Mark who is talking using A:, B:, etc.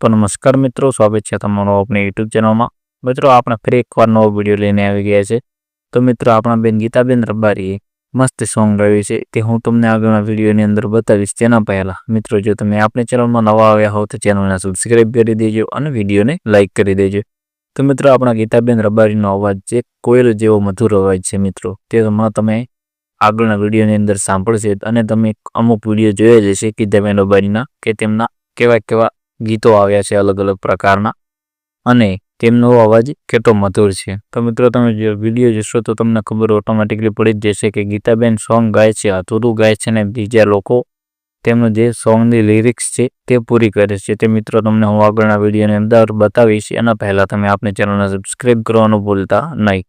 A: તો નમસ્કાર મિત્રો, સ્વાગત છે તમારો આપણી યુટ્યુબ ચેનલમાં. મિત્રો, આપણે ફરી એકવાર નવો વીડિયો લઈને આવી ગયા છે. તો મિત્રો, આપણા બેન ગીતાબેન રબારીએ મસ્ત સોંગ ગાયું છે. તે હું તમને આગળના વિડીયોની અંદર બતાવીશ તેના પહેલાં. મિત્રો, જો તમે આપણી ચેનલમાં નવા આવ્યા હો તો ચેનલને સબસ્ક્રાઈબ કરી દેજો અને વિડીયોને લાઇક કરી દેજો. તો મિત્રો, આપણા ગીતાબેન રબારીનો અવાજ જે કોયલ જેવો મધુર અવાજ છે મિત્રો. તે તમે આગળના વિડીયોની અંદર સાંભળશે અને તમે અમુક વીડિયો જોયા જ હશે ગીતાબેન રબારીના, કે તેમના કેવા કેવા ગીતો આવ્યા છે અલગ અલગ પ્રકારના. અને તેમનો અવાજ કેટલો મધુર છે. તો મિત્રો, તમે જો વીડિયો જોશો તો તમને ખબર ઓટોમેટિકલી પડી જ જશે કે ગીતાબેન સોંગ ગાય છે, અધૂરું ગાય છે ને બીજા લોકો તેમનું જે સોંગની લિરિક્સ છે તે પૂરી કરે છે. તે મિત્રો, તમને હું આગળના વિડીયોની અંદર બતાવીશ. એના પહેલાં તમે આપણી ચેનલને સબસ્ક્રાઈબ કરવાનું ભૂલતા નહીં.